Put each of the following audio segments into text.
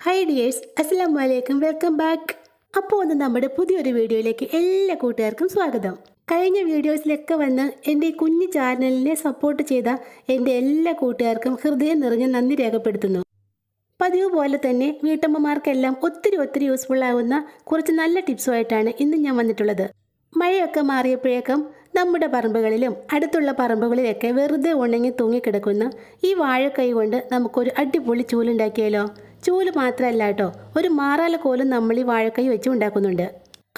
Hi dears അസ്സാം വലൈക്കും welcome back അപ്പോൾ ഒന്ന് നമ്മുടെ പുതിയൊരു വീഡിയോയിലേക്ക് എല്ലാ കൂട്ടുകാർക്കും സ്വാഗതം. കഴിഞ്ഞ വീഡിയോസിലൊക്കെ വന്ന് എന്റെ കുഞ്ഞു ചാനലിനെ സപ്പോർട്ട് ചെയ്ത എന്റെ എല്ലാ കൂട്ടുകാർക്കും ഹൃദയം നിറഞ്ഞ് നന്ദി രേഖപ്പെടുത്തുന്നു. പതിവ് പോലെ തന്നെ വീട്ടമ്മമാർക്കെല്ലാം ഒത്തിരി ഒത്തിരി യൂസ്ഫുൾ ആവുന്ന കുറച്ച് നല്ല ടിപ്സുമായിട്ടാണ് ഇന്ന് ഞാൻ വന്നിട്ടുള്ളത്. മഴയൊക്കെ മാറിയപ്പോഴേക്കും നമ്മുടെ പറമ്പുകളിലും അടുത്തുള്ള പറമ്പുകളിലൊക്കെ വെറുതെ ഉണങ്ങി തൂങ്ങിക്കിടക്കുന്ന ഈ വാഴക്കൈ കൊണ്ട് നമുക്കൊരു അടിപൊളി ചൂലുണ്ടാക്കിയാലോ? ചൂൽ മാത്രമല്ല കേട്ടോ. ഒരു മാറാല കോലും നമ്മൾ ഈ വാഴക്കൈ വെച്ച് ഉണ്ടാക്കുന്നുണ്ട്.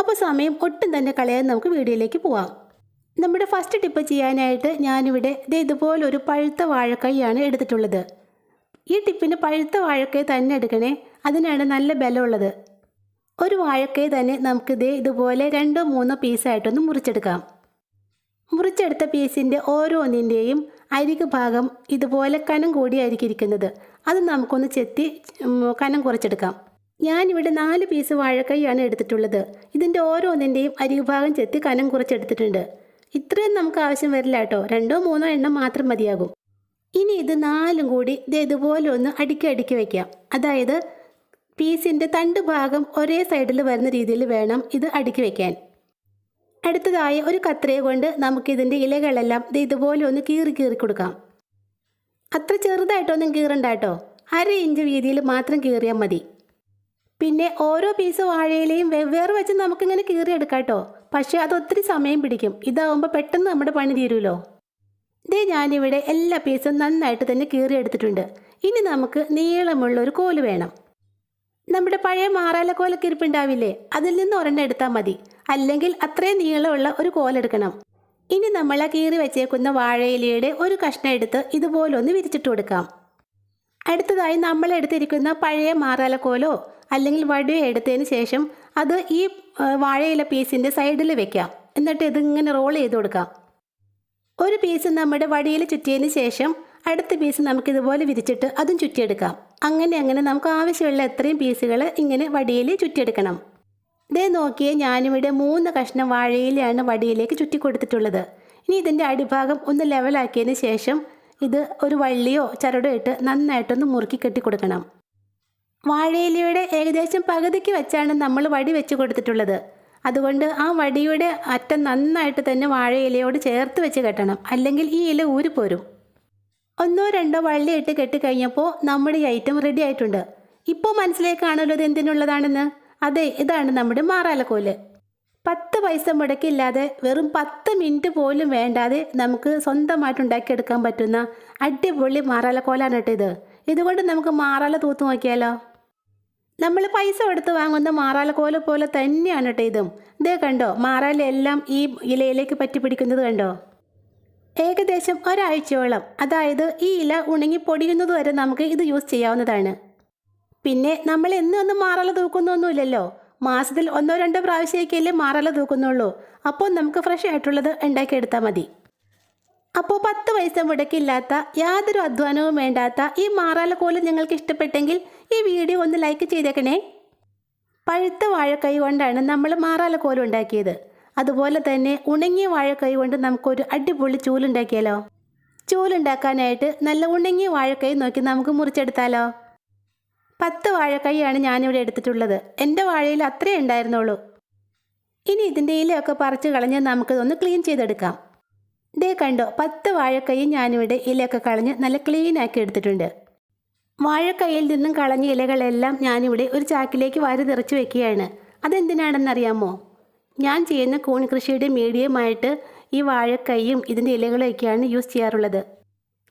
അപ്പോൾ സമയം ഒട്ടും തന്നെ കളയാതെ നമുക്ക് വീഡിയോയിലേക്ക് പോവാം. നമ്മുടെ ഫസ്റ്റ് ടിപ്പ് ചെയ്യാനായിട്ട് ഞാനിവിടെ ദേ ഇതുപോലൊരു പഴുത്ത വാഴക്കൈയാണ് എടുത്തിട്ടുള്ളത്. ഈ ടിപ്പിന് പഴുത്ത വാഴക്കൈ തന്നെ എടുക്കണേ. അതിനാണ് നല്ല ബലമുള്ളത്. ഒരു വാഴക്കൈ തന്നെ നമുക്ക് ദേ ഇതുപോലെ രണ്ടോ മൂന്നോ പീസായിട്ടൊന്ന് മുറിച്ചെടുക്കാം. മുറിച്ചെടുത്ത പീസിന്റെ ഓരോന്നിന്റെയും അരികു ഭാഗം ഇതുപോലെ കനം കൂടിയായിരിക്കും ഇരിക്കുന്നത് അത് നമുക്കൊന്ന് ചെത്തി കനം കുറച്ചെടുക്കാം. ഞാനിവിടെ നാല് പീസ് വാഴക്കൈയാണ് എടുത്തിട്ടുള്ളത്. ഇതിന്റെ ഓരോന്നിന്റെയും അരികു ഭാഗം ചെത്തി കനം കുറച്ചെടുത്തിട്ടുണ്ട്. ഇത്രയും നമുക്ക് ആവശ്യം വരില്ല കേട്ടോ. രണ്ടോ മൂന്നോ എണ്ണം മാത്രം മതിയാകും. ഇനി ഇത് നാലും കൂടി ഇത് ഇതുപോലെ ഒന്ന് അടുക്കി അടുക്കി വയ്ക്കാം അതായത് പീസിന്റെ തണ്ട് ഭാഗം ഒരേ സൈഡിൽ വരുന്ന രീതിയിൽ വേണം ഇത് അടുക്കി വയ്ക്കാൻ അടുത്തതായി ഒരു കത്രയെ കൊണ്ട് നമുക്കിതിന്റെ ഇലകളെല്ലാം ദേ ഇതുപോലെ ഒന്ന് കീറി കീറി കൊടുക്കാം. അത്ര ചെറുതായിട്ടൊന്നും കീറണ്ട കേട്ടോ. അര ഇഞ്ച് വീതിയിൽ മാത്രം കീറിയാൽ മതി. പിന്നെ ഓരോ പീസ് വാഴയിലയും വെവ്വേറെ വെച്ച് നമുക്കിങ്ങനെ കീറിയെടുക്കാം കേട്ടോ. പക്ഷേ അത് ഒത്തിരി സമയം പിടിക്കും. ഇതാവുമ്പോൾ പെട്ടെന്ന് നമ്മുടെ പണി തീരുമല്ലോ ഇതേ ഞാനിവിടെ എല്ലാ പീസും നന്നായിട്ട് തന്നെ കീറിയെടുത്തിട്ടുണ്ട് ഇനി നമുക്ക് നീളമുള്ള ഒരു കോൽ വേണം. നമ്മുടെ പഴയ മാറാല കോലൊക്കെ ഇരിപ്പുണ്ടാവില്ലേ? അതിൽ നിന്ന് ഒരെണ്ണം എടുത്താൽ മതി. അല്ലെങ്കിൽ അത്രയും നീളമുള്ള ഒരു കോലെടുക്കണം ഇനി നമ്മൾ ആ കീറി വെച്ചേക്കുന്ന വാഴയിലയുടെ ഒരു കഷ്ണം എടുത്ത് ഇതുപോലൊന്ന് വിരിച്ചിട്ട് കൊടുക്കാം. അടുത്തതായി നമ്മൾ എടുത്തിരിക്കുന്ന പഴയ മാറാലക്കോലോ അല്ലെങ്കിൽ വടിയോ എടുത്തതിന് ശേഷം അത് ഈ വാഴയില പീസിന്റെ സൈഡിൽ വെക്കാം. എന്നിട്ട് ഇതിങ്ങനെ റോൾ ചെയ്ത് കൊടുക്കാം. ഒരു പീസ് നമ്മുടെ വടിയിൽ ചുറ്റിയതിന് ശേഷം അടുത്ത പീസ് നമുക്കിതുപോലെ വിരിച്ചിട്ട് അതും ചുറ്റിയെടുക്കാം. അങ്ങനെ അങ്ങനെ നമുക്ക് ആവശ്യമുള്ള എത്രയും പീസുകൾ ഇങ്ങനെ വടിയിൽ ചുറ്റിയെടുക്കണം. ഇതേ നോക്കിയേ ഞാനിവിടെ മൂന്ന് കഷ്ണം വാഴയിലാണ് വടിയിലേക്ക് ചുറ്റി കൊടുത്തിട്ടുള്ളത്. ഇനി ഇതിന്റെ അടിഭാഗം ഒന്ന് ലെവലാക്കിയതിന് ശേഷം ഇത് ഒരു വള്ളിയോ ചരടോ ഇട്ട് നന്നായിട്ടൊന്ന് മുറുക്കി കെട്ടി കൊടുക്കണം. വാഴയിലയുടെ ഏകദേശം പകുതിക്ക് വെച്ചാണ് നമ്മൾ വടി വെച്ച് കൊടുത്തിട്ടുള്ളത്. അതുകൊണ്ട് ആ വടിയുടെ അറ്റം നന്നായിട്ട് തന്നെ വാഴയിലയോട് ചേർത്ത് വെച്ച് കെട്ടണം. അല്ലെങ്കിൽ ഈ ഇല ഊരിപ്പോരും ഒന്നോ രണ്ടോ വള്ളി ഇട്ട് കെട്ടിക്കഴിഞ്ഞപ്പോൾ നമ്മുടെ ഈ ഐറ്റം റെഡി ആയിട്ടുണ്ട്. ഇപ്പോൾ മനസ്സിലേക്കാണല്ലോ ഇത് എന്തിനുള്ളതാണെന്ന്. അതെ ഇതാണ് നമ്മുടെ മാറാലക്കോൽ. പത്ത് പൈസ മുടക്കില്ലാതെ വെറും പത്ത് മിനിറ്റ് പോലും വേണ്ടാതെ നമുക്ക് സ്വന്തമായിട്ട് ഉണ്ടാക്കിയെടുക്കാൻ പറ്റുന്ന അടിപൊളി മാറാലക്കോലാണ് കേട്ടോ ഇത്. ഇതുകൊണ്ട് നമുക്ക് മാറാല തൂത്ത് നോക്കിയാലോ? നമ്മൾ പൈസ കൊടുത്ത് വാങ്ങുന്ന മാറാലക്കോല പോലെ തന്നെയാണ് കേട്ടോ ഇതും. ഇതേ കണ്ടോ മാറാലെല്ലാം ഈ ഇലയിലേക്ക് പറ്റി പിടിക്കുന്നത് കണ്ടോ? ഏകദേശം ഒരാഴ്ചയോളം അതായത് ഈ ഇല ഉണങ്ങി പൊടിയുന്നത് വരെ നമുക്ക് ഇത് യൂസ് ചെയ്യാവുന്നതാണ്. പിന്നെ നമ്മൾ എന്നും ഒന്നും മാറല തൂക്കുന്നൊന്നുമില്ലല്ലോ. മാസത്തിൽ ഒന്നോ രണ്ടോ പ്രാവശ്യമൊക്കെയല്ലേ മാറല തൂക്കുന്നുള്ളൂ. അപ്പോൾ നമുക്ക് ഫ്രഷ് ആയിട്ടുള്ളത് ഉണ്ടാക്കിയെടുത്താൽ മതി. അപ്പോൾ പത്ത് പൈസ മുടക്കില്ലാത്ത യാതൊരു അധ്വാനവും വേണ്ടാത്ത ഈ മാറാല കോലം നിങ്ങൾക്ക് ഇഷ്ടപ്പെട്ടെങ്കിൽ ഈ വീഡിയോ ഒന്ന് ലൈക്ക് ചെയ്തേക്കണേ. പഴുത്ത വാഴക്കൈ കൊണ്ടാണ് നമ്മൾ മാറാല കോലം ഉണ്ടാക്കിയത്. അതുപോലെ തന്നെ ഉണങ്ങിയ വാഴക്കൈ കൊണ്ട് നമുക്കൊരു അടിപൊളി ചൂലുണ്ടാക്കിയാലോ? ചൂലുണ്ടാക്കാനായിട്ട് നല്ല ഉണങ്ങിയ വാഴക്കൈ നോക്കി നമുക്ക് മുറിച്ചെടുത്താലോ? പത്ത് വാഴക്കൈയാണ് ഞാനിവിടെ എടുത്തിട്ടുള്ളത്. എന്റെ വാഴയിൽ അത്രേ ഉണ്ടായിരുന്നുള്ളൂ. ഇനി ഇതിന്റെ ഇലയൊക്കെ പറിച്ച് കളഞ്ഞ് നമുക്കിതൊന്ന് ക്ലീൻ ചെയ്തെടുക്കാം. ദേ കണ്ടോ പത്ത് വാഴക്കൈയും ഞാനിവിടെ ഇലയൊക്കെ കളഞ്ഞ് നല്ല ക്ലീനാക്കി എടുത്തിട്ടുണ്ട്. വാഴക്കൈയിൽ നിന്നും കളഞ്ഞ ഇലകളെല്ലാം ഞാനിവിടെ ഒരു ചാക്കിലേക്ക് വാരി നിറച്ച് വെക്കുകയാണ്. അതെന്തിനാണെന്നറിയാമോ? ഞാൻ ചെയ്യുന്ന കൂൺ കൃഷിയുടെ മീഡിയമായിട്ട് ഈ വാഴക്കൈയും ഇതിന്റെ ഇലകളൊക്കെയാണ് യൂസ് ചെയ്യാറുള്ളത്.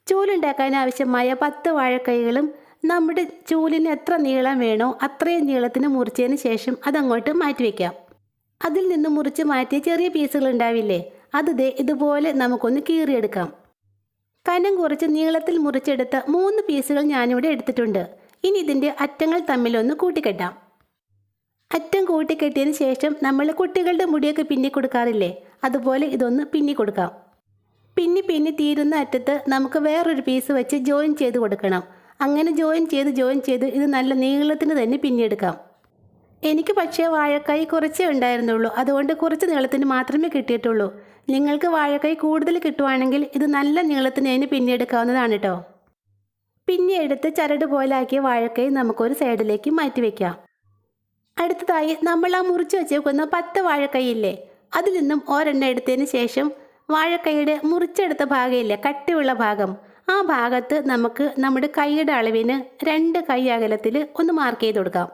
ചൂലുണ്ടാക്കാൻ ആവശ്യമായ പത്ത് വാഴക്കൈകളും നമ്മുടെ ചൂലിന് എത്ര നീളം വേണോ അത്രയും നീളത്തിന് മുറിച്ചതിന് ശേഷം അതങ്ങോട്ട് മാറ്റി വയ്ക്കാം അതിൽ നിന്ന് മുറിച്ച് മാറ്റിയ ചെറിയ പീസുകൾ ഉണ്ടാവില്ലേ? അത് ദേ ഇതുപോലെ നമുക്കൊന്ന് കീറിയെടുക്കാം. കനം കുറച്ച് നീളത്തിൽ മുറിച്ചെടുത്ത മൂന്ന് പീസുകൾ ഞാനിവിടെ എടുത്തിട്ടുണ്ട്. ഇനി ഇതിന്റെ അറ്റങ്ങൾ തമ്മിലൊന്ന് കൂട്ടിക്കെട്ടാം. അറ്റം കൂട്ടിക്കെട്ടിയതിന് ശേഷം നമ്മൾ കുട്ടികളുടെ മുടിയൊക്കെ പിന്നി കൊടുക്കാറില്ലേ? അതുപോലെ ഇതൊന്ന് പിന്നി കൊടുക്കാം. പിന്നി പിന്നി തീരുന്ന അറ്റത്ത് നമുക്ക് വേറൊരു പീസ് വെച്ച് ജോയിൻ ചെയ്ത് കൊടുക്കണം. അങ്ങനെ ജോയിൻ ചെയ്ത് ജോയിൻ ചെയ്ത് ഇത് നല്ല നീളത്തിന് തന്നെ പിന്നെടുക്കാം എനിക്ക് പക്ഷേ വാഴക്കായ് കുറച്ചേ ഉണ്ടായിരുന്നുള്ളൂ. അതുകൊണ്ട് കുറച്ച് നീളത്തിന് മാത്രമേ കിട്ടിയിട്ടുള്ളൂ. നിങ്ങൾക്ക് വാഴക്കായ് കൂടുതൽ കിട്ടുവാണെങ്കിൽ ഇത് നല്ല നീളത്തിന് അതിന് പിന്നെടുക്കാവുന്നതാണ് കേട്ടോ പിന്നെ എടുത്ത് ചരട് പോലാക്കിയ വാഴക്കൈ നമുക്കൊരു സൈഡിലേക്ക് മാറ്റി വെക്കാം. അടുത്തതായി നമ്മൾ ആ മുറിച്ച് വെച്ചേക്കുന്ന പത്ത് വാഴക്കൈയില്ലേ? അതിൽ നിന്നും ഒരെണ്ണം എടുത്തതിന് ശേഷം വാഴക്കൈയുടെ മുറിച്ചെടുത്ത ഭാഗമില്ലേ? കട്ടിയുള്ള ഭാഗം. ആ ഭാഗത്ത് നമുക്ക് നമ്മുടെ കൈയുടെ അളവിന് രണ്ട് കൈ അകലത്തിൽ ഒന്ന് മാർക്ക് ചെയ്ത് കൊടുക്കാം.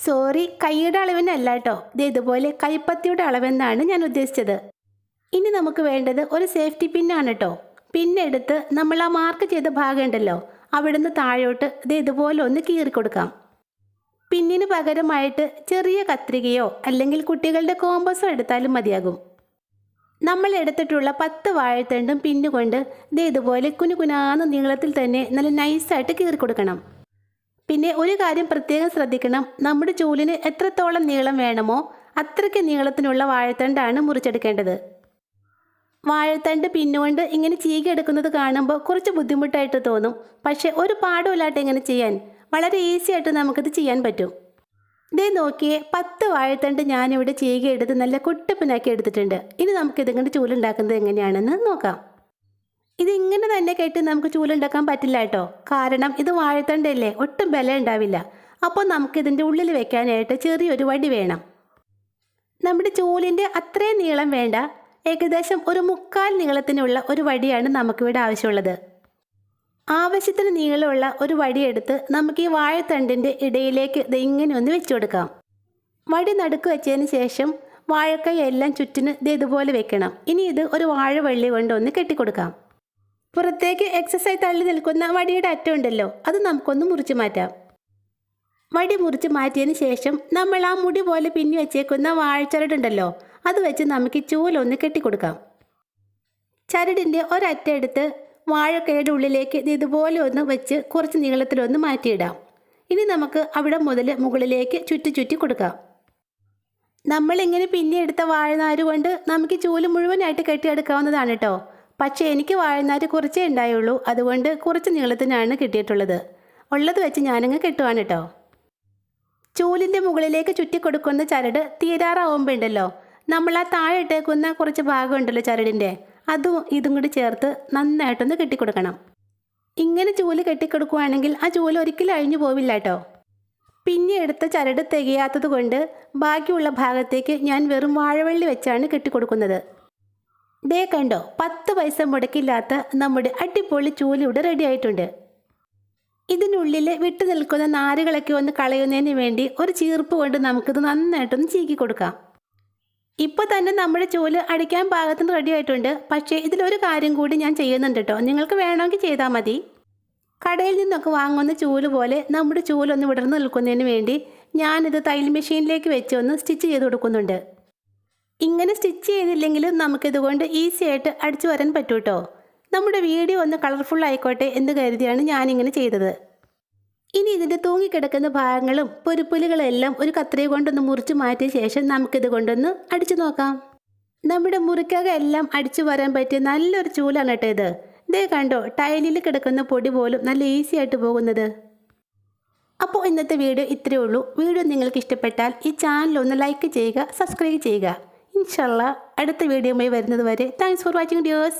സോറി കൈയുടെ അളവിനല്ല കേട്ടോ ഇത് ഇതുപോലെ കൈപ്പത്തിയുടെ അളവെന്നാണ് ഞാൻ ഉദ്ദേശിച്ചത്. ഇനി നമുക്ക് വേണ്ടത് ഒരു സേഫ്റ്റി പിന്നാണ് കേട്ടോ പിന്നെടുത്ത് നമ്മൾ ആ മാർക്ക് ചെയ്ത ഭാഗം ഉണ്ടല്ലോ അവിടുന്ന് താഴോട്ട് ഇത് ഇതുപോലെ ഒന്ന് കീറി കൊടുക്കാം. പിന്നിന് പകരമായിട്ട് ചെറിയ കത്രികയോ അല്ലെങ്കിൽ കുട്ടികളുടെ കോമ്പസോ എടുത്താലും മതിയാകും. നമ്മൾ എടുത്തിട്ടുള്ള പത്ത് വാഴത്തണ്ടും പിന്നുകൊണ്ട് ഇത് ഇതുപോലെ കുനുകുനാന്ന് നീളത്തിൽ തന്നെ നല്ല നൈസായിട്ട് കീറി കൊടുക്കണം പിന്നെ ഒരു കാര്യം പ്രത്യേകം ശ്രദ്ധിക്കണം. നമ്മുടെ ചൂലിന് എത്രത്തോളം നീളം വേണമോ അത്രയ്ക്ക് നീളത്തിനുള്ള വാഴത്തണ്ടാണ് മുറിച്ചെടുക്കേണ്ടത്. വാഴത്തണ്ട് പിന്നുകൊണ്ട് ഇങ്ങനെ ചീകിയെടുക്കുന്നത് കാണുമ്പോൾ കുറച്ച് ബുദ്ധിമുട്ടായിട്ട് തോന്നും. പക്ഷേ ഒരു പാടുമില്ലാട്ട് ഇങ്ങനെ ചെയ്യാൻ വളരെ ഈസി ആയിട്ട് നമുക്കിത് ചെയ്യാൻ പറ്റും. ഇതേ നോക്കിയേ പത്ത് വാഴത്തണ്ട് ഞാനിവിടെ ചീകിയെടുത്ത് നല്ല കുട്ടപ്പനാക്കി എടുത്തിട്ടുണ്ട്. ഇനി നമുക്കിത് ഇങ്ങനെ ചൂലുണ്ടാക്കുന്നത് എങ്ങനെയാണെന്ന് നോക്കാം. ഇതിങ്ങനെ തന്നെ കെട്ടി നമുക്ക് ചൂലുണ്ടാക്കാൻ പറ്റില്ല കേട്ടോ. കാരണം ഇത് വാഴത്തണ്ടല്ലേ ഒട്ടും ബല ഉണ്ടാവില്ല. അപ്പോൾ നമുക്കിതിന്റെ ഉള്ളിൽ വെക്കാനായിട്ട് ചെറിയൊരു വടി വേണം. നമ്മുടെ ചൂലിന്റെ അത്രയും നീളം വേണ്ട. ഏകദേശം ഒരു മുക്കാൽ നീളത്തിനുള്ള ഒരു വടിയാണ് നമുക്കിവിടെ ആവശ്യമുള്ളത്. ആവശ്യത്തിന് നീളമുള്ള ഒരു വടിയെടുത്ത് നമുക്ക് ഈ വാഴത്തണ്ടിന്റെ ഇടയിലേക്ക് ഇത് ഇങ്ങനെ ഒന്ന് വെച്ചു കൊടുക്കാം. വടി നടുക്ക് വെച്ചതിന് ശേഷം വാഴക്കൈ എല്ലാം ചുറ്റിന് ഇത് ഇതുപോലെ വെക്കണം. ഇനി ഇത് ഒരു വാഴവള്ളി കൊണ്ട് ഒന്ന് കെട്ടിക്കൊടുക്കാം പുറത്തേക്ക് എക്സസൈസ് തള്ളി നിൽക്കുന്ന വടിയുടെ അറ്റം ഉണ്ടല്ലോ അത് നമുക്കൊന്ന് മുറിച്ച് മാറ്റാം. വടി മുറിച്ച് മാറ്റിയതിന് ശേഷം നമ്മൾ ആ മുടി പോലെ പിന്നി വെച്ചേക്കുന്ന വാഴച്ചരടുണ്ടല്ലോ അത് വെച്ച് നമുക്ക് ചൂലൊന്ന് കെട്ടിക്കൊടുക്കാം ചരടിന്റെ ഒരറ്റം എടുത്ത് വാഴക്കയുടെ ഉള്ളിലേക്ക് ഇത് ഇതുപോലെ ഒന്ന് വെച്ച് കുറച്ച് നീളത്തിലൊന്ന് മാറ്റിയിടാം. ഇനി നമുക്ക് അവിടെ മുതൽ മുകളിലേക്ക് ചുറ്റി ചുറ്റി കൊടുക്കാം. നമ്മളിങ്ങനെ പിന്നെ എടുത്ത വാഴനാര് കൊണ്ട് നമുക്ക് ചൂൽ മുഴുവനായിട്ട് കെട്ടിയെടുക്കാവുന്നതാണ് കേട്ടോ. പക്ഷേ എനിക്ക് വാഴനാര് കുറച്ചേ ഉണ്ടായുള്ളൂ. അതുകൊണ്ട് കുറച്ച് നീളത്തിനാണ് കിട്ടിയിട്ടുള്ളത്. ഉള്ളത് വെച്ച് ഞാനങ്ങ് കെട്ടുവാണ് കേട്ടോ. ചൂലിന്റെ മുകളിലേക്ക് ചുറ്റി കൊടുക്കുന്ന ചരട് തീരാറാവുമ്പോൾ ഉണ്ടല്ലോ നമ്മൾ ആ താഴെ ഇട്ടേക്കുന്ന കുറച്ച് ഭാഗമുണ്ടല്ലോ ചരടിന്റെ അതും ഇതും കൂടി ചേർത്ത് നന്നായിട്ടൊന്ന് കെട്ടിക്കൊടുക്കണം. ഇങ്ങനെ ചൂൽ കെട്ടിക്കൊടുക്കുവാണെങ്കിൽ ആ ചൂൽ ഒരിക്കലും അഴിഞ്ഞു പോവില്ല കേട്ടോ പിന്നെ എടുത്ത ചരട് തികയാത്തത് കൊണ്ട് ബാക്കിയുള്ള ഭാഗത്തേക്ക് ഞാൻ വെറും വാഴവള്ളി വെച്ചാണ് കെട്ടിക്കൊടുക്കുന്നത്. ദേ കണ്ടോ പത്ത് പൈസ മുടക്കില്ലാത്ത നമ്മുടെ അടിപൊളി ചൂൽ ഇവിടെ റെഡി ആയിട്ടുണ്ട്. ഇതിനുള്ളിൽ വിട്ടു നിൽക്കുന്ന നാരുകളൊക്കെ ഒന്ന് കളയുന്നതിന് വേണ്ടി ഒരു ചീർപ്പ് കൊണ്ട് നമുക്കിത് നന്നായിട്ടൊന്ന് ചീക്കി കൊടുക്കാം ഇപ്പോൾ തന്നെ നമ്മുടെ ചൂൽ അടിക്കാൻ പാകത്തിന് റെഡി ആയിട്ടുണ്ട്. പക്ഷേ ഇതിലൊരു കാര്യം കൂടി ഞാൻ ചെയ്യുന്നുണ്ട് കേട്ടോ നിങ്ങൾക്ക് വേണമെങ്കിൽ ചെയ്താൽ മതി. കടയിൽ നിന്നൊക്കെ വാങ്ങുന്ന ചൂൽ പോലെ നമ്മുടെ ചൂലൊന്ന് വിടർന്ന് നിൽക്കുന്നതിന് വേണ്ടി ഞാനിത് തയ്യൽ മെഷീനിലേക്ക് വെച്ച് ഒന്ന് സ്റ്റിച്ച് ചെയ്ത് കൊടുക്കുന്നുണ്ട്. ഇങ്ങനെ സ്റ്റിച്ച് ചെയ്തില്ലെങ്കിൽ നമുക്കിതുകൊണ്ട് ഈസി ആയിട്ട് അടിച്ചു വരാൻ പറ്റൂ കേട്ടോ നമ്മുടെ വീഡിയോ ഒന്ന് കളർഫുൾ ആയിക്കോട്ടെ എന്ന് കരുതിയാണ് ഞാനിങ്ങനെ ചെയ്തത്. ഇനി ഇതിന്റെ തൂങ്ങിക്കിടക്കുന്ന ഭാഗങ്ങളും പൊരുപ്പുലുകളെല്ലാം ഒരു കത്രിക കൊണ്ടൊന്ന് മുറിച്ച് മാറ്റിയ ശേഷം നമുക്കിത് കൊണ്ടൊന്ന് അടിച്ചു നോക്കാം. നമ്മുടെ മുറിക്കക എല്ലാം അടിച്ചു വരാൻ പറ്റിയ നല്ലൊരു ചൂലാണ് കേട്ടോ ഇത്. ഇതേ കണ്ടോ ടൈലിൽ കിടക്കുന്ന പൊടി പോലും നല്ല ഈസി ആയിട്ട് പോകുന്നത്. അപ്പോൾ ഇന്നത്തെ വീഡിയോ ഇത്രയേ ഉള്ളൂ. വീഡിയോ നിങ്ങൾക്ക് ഇഷ്ടപ്പെട്ടാൽ ഈ ചാനൽ ഒന്ന് ലൈക്ക് ചെയ്യുക സബ്സ്ക്രൈബ് ചെയ്യുക. ഇൻഷല്ല അടുത്ത വീഡിയോ വരുന്നത് വരെ താങ്ക്സ് ഫോർ വാച്ചിങ് ഡിയേഴ്സ്